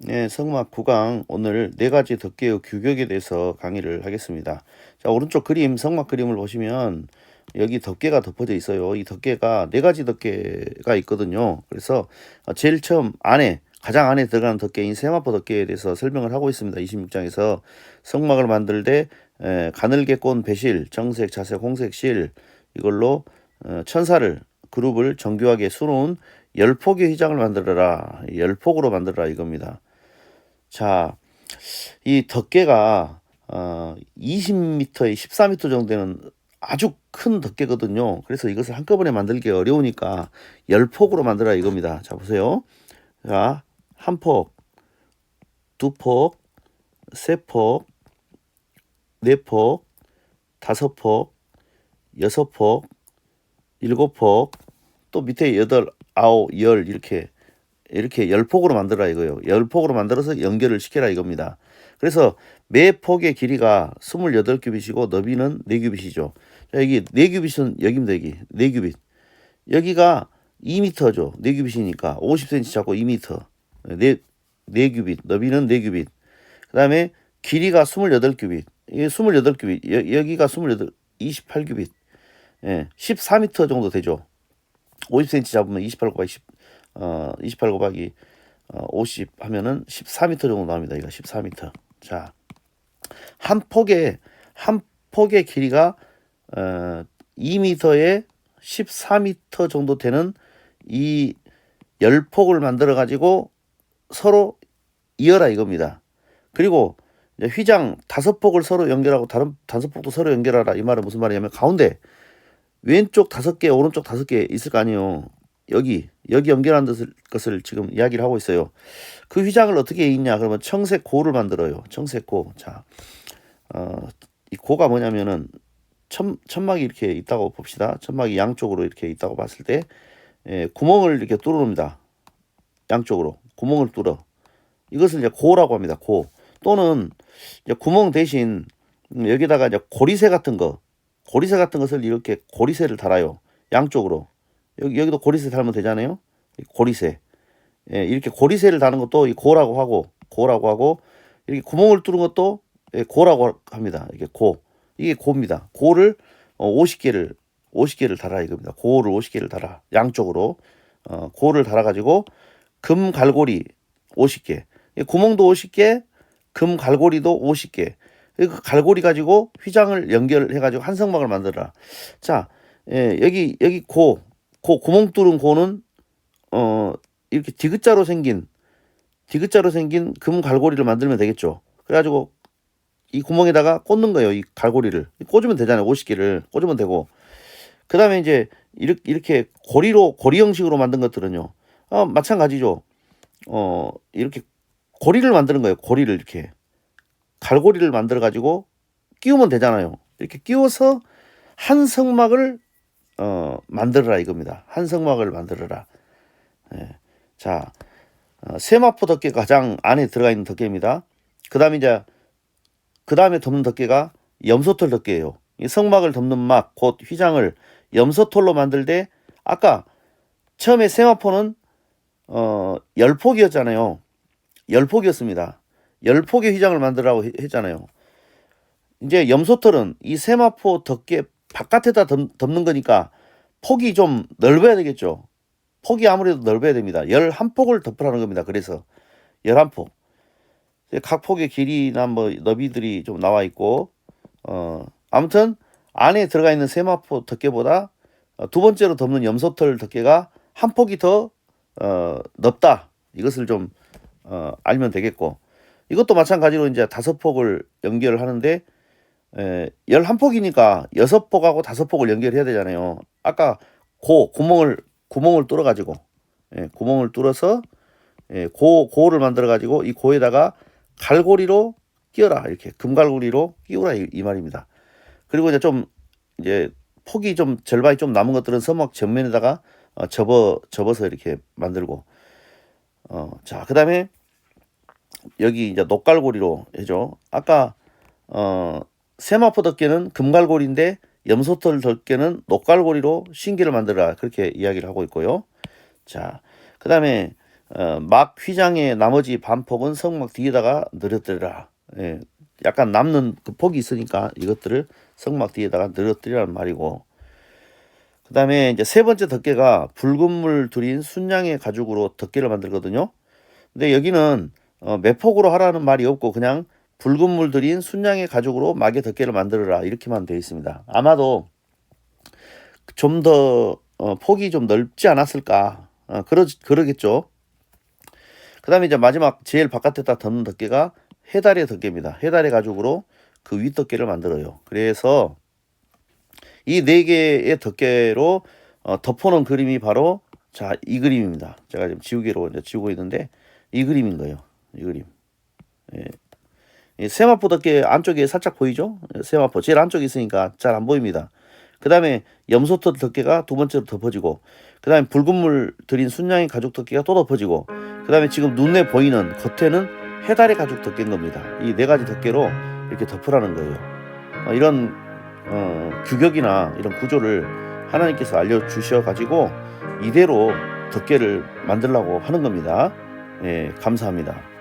네, 성막 9강 오늘 네 가지 덕계의 규격에 대해서 강의를 하겠습니다. 자, 오른쪽 그림, 성막 그림을 보시면 여기 덕계가 덮어져 있어요. 이 덕계가 네 가지 덕계가 있거든요. 그래서 제일 처음 안에 가장 안에 들어가는 덕계인 세마포 덕계에 대해서 설명을 하고 있습니다. 26장에서 성막을 만들 때 에, 가늘게 꼰 배실, 정색, 자색, 홍색 실 이걸로 어, 천사를 그룹을 정교하게 수놓은 열폭의 휘장을 만들어라. 열폭으로 만들어라 이겁니다. 자, 이 덮개가 어, 20m에 14m 정도 되는 아주 큰 덮개거든요. 그래서 이것을 한꺼번에 만들기 어려우니까 열폭으로 만들어라 이겁니다. 자, 보세요. 자, 한 폭, 두 폭, 세 폭, 네 폭, 다섯 폭, 여섯 폭, 일곱 폭, 또 밑에 여덟, 아홉, 열 이렇게 이렇게 열 폭으로 만들어라 이거요. 열 폭으로 만들어서 연결을 시켜라 이겁니다. 그래서 매 폭의 길이가 28규빗이고 너비는 4규빗이죠. 자, 여기 4규빗은 여기입니다. 여기 4규빗. 여기가 2m죠. 4규빗이니까 50cm 잡고 2m. 4, 4규빗. 너비는 4규빗. 그 다음에 길이가 28규빗. 이게 28규빗. 여, 여기가 28, 28규빗. 예, 14m 정도 되죠. 50cm 잡으면 28 곱하기 10, 어, 28 곱하기 어, 50 하면은 14m 정도 나옵니다. 이거 14m. 자, 한 폭의 한 폭의 길이가 어, 2m에 14m 정도 되는 이 열폭을 만들어 가지고 서로 이어라 이겁니다. 그리고 휘장 다섯 폭을 서로 연결하고 다른 다섯 폭도 서로 연결하라 이 말은 무슨 말이냐면 가운데 왼쪽 다섯 개 오른쪽 다섯 개 있을 거 아니에요. 여기 여기 연결한 것을, 지금 이야기를 하고 있어요. 그 휘장을 어떻게 있냐? 그러면 청색 고를 만들어요. 청색 고. 자, 어, 이 고가 뭐냐면은 천, 천막이 이렇게 있다고 봅시다. 천막이 양쪽으로 이렇게 있다고 봤을 때 예, 구멍을 이렇게 뚫어놓습니다. 양쪽으로 구멍을 뚫어. 이것을 이제 고라고 합니다. 고 또는 이제 구멍 대신 여기다가 이제 고리새 같은 거, 고리새 같은 것을 이렇게 고리새를 달아요. 양쪽으로. 여기 여기도 고리새 달면 되잖아요. 고리새. 예, 이렇게 고리새를 다는 것도 이 고라고 하고 고라고 하고 이렇게 구멍을 뚫은 것도 예, 고라고 합니다. 이게 고. 이게 고입니다. 고를 어, 50개를 50개를 달아 이겁니다. 고를 50개를 달아 양쪽으로 어, 고를 달아 가지고 금 갈고리 50개. 이 구멍도 50개, 금 갈고리도 50개. 그 갈고리 가지고 휘장을 연결해 가지고 한 성막을 만들어라. 자, 예, 여기 여기 고, 고 구멍 뚫은 고는 어 이렇게 디귿자로 생긴 디귿자로 생긴 금 갈고리를 만들면 되겠죠. 그래가지고 이 구멍에다가 꽂는 거예요. 이 갈고리를 꽂으면 되잖아요. 50개를 꽂으면 되고 그 다음에 이제 이렇게, 이렇게 고리로 고리 형식으로 만든 것들은요. 어, 마찬가지죠. 어 이렇게 고리를 만드는 거예요. 고리를 이렇게 갈고리를 만들어 가지고 끼우면 되잖아요. 이렇게 끼워서 한 성막을 어, 만들어라 이겁니다. 한 성막을 만들어라. 예. 자, 어, 세마포 덮개 가장 안에 들어가 있는 덮개입니다. 그 다음에 이제 그 다음에 덮는 덮개가 염소털 덮개예요. 이 성막을 덮는 막, 곧 휘장을 염소털로 만들 때 아까 처음에 세마포는 어, 열폭이었잖아요. 열폭이었습니다. 열폭의 휘장을 만들라고 했잖아요. 이제 염소털은 이 세마포 덮개 바깥에다 덮, 는 거니까 폭이 좀 넓어야 되겠죠. 폭이 아무래도 넓어야 됩니다. 열한 폭을 덮으라는 겁니다. 그래서 열한 폭. 각 폭의 길이나 뭐 너비들이 좀 나와 있고 어 아무튼 안에 들어가 있는 세마포 덮개보다 어, 두 번째로 덮는 염소털 덮개가 한 폭이 더 어, 넓다. 이것을 좀 어, 알면 되겠고 이것도 마찬가지로 이제 다섯 폭을 연결을 하는데 에, 열한 폭이니까 여섯 폭하고 다섯 폭을 연결해야 되잖아요. 아까 고 구멍을 구멍을 뚫어 가지고 예, 구멍을 뚫어서 예, 고 고를 만들어 가지고 이 고에다가 갈고리로 끼워라 이렇게 금갈고리로 끼우라 이, 이 말입니다. 그리고 이제 좀 이제 폭이 좀 절반이 좀 남은 것들은 서막 전면에다가 어, 접어 접어서 이렇게 만들고 어, 자 그 다음에 여기 이제 녹갈고리로 해죠. 아까 어, 세마포 덮개는 금갈고리인데 염소털 덮개는 녹갈고리로 신기를 만들어라 그렇게 이야기를 하고 있고요. 자, 그 다음에 어, 막 휘장의 나머지 반폭은 성막 뒤에다가 늘어뜨리라. 예, 약간 남는 그 폭이 있으니까 이것들을 성막 뒤에다가 늘어뜨리라는 말이고. 그 다음에 이제 세 번째 덮개가 붉은 물 들인 순양의 가죽으로 덮개를 만들거든요. 근데 여기는 어, 매폭으로 하라는 말이 없고 그냥 붉은 물 들인 순양의 가죽으로 막의 덮개를 만들어라 이렇게만 되어 있습니다. 아마도 좀더 어, 폭이 좀 넓지 않았을까 어, 그러 그러겠죠. 그 다음에 이제 마지막 제일 바깥에다 덮는 덮개가 해달의 덮개입니다. 해달의 가죽으로 그 윗 덮개를 만들어요. 그래서 이 네 개의 덮개로 어, 덮어놓은 그림이 바로 자 이 그림입니다. 제가 지금 지우개로 이제 지우고 있는데 이 그림인 거예요. 이 그림. 예. 이 세마포 덮개 안쪽에 살짝 보이죠? 예, 세마포 제일 안쪽에 있으니까 잘 안 보입니다. 그 다음에 염소털 덮개가 두 번째로 덮어지고 그 다음에 붉은 물 들인 순양의 가죽 덮개가 또 덮어지고 그 다음에 지금 눈에 보이는 겉에는 해달의 가죽 덮개인 겁니다. 이 네 가지 덮개로 이렇게 덮으라는 거예요. 어, 이런 어, 규격이나 이런 구조를 하나님께서 알려주셔 가지고 이대로 덮개를 만들라고 하는 겁니다. 예, 감사합니다.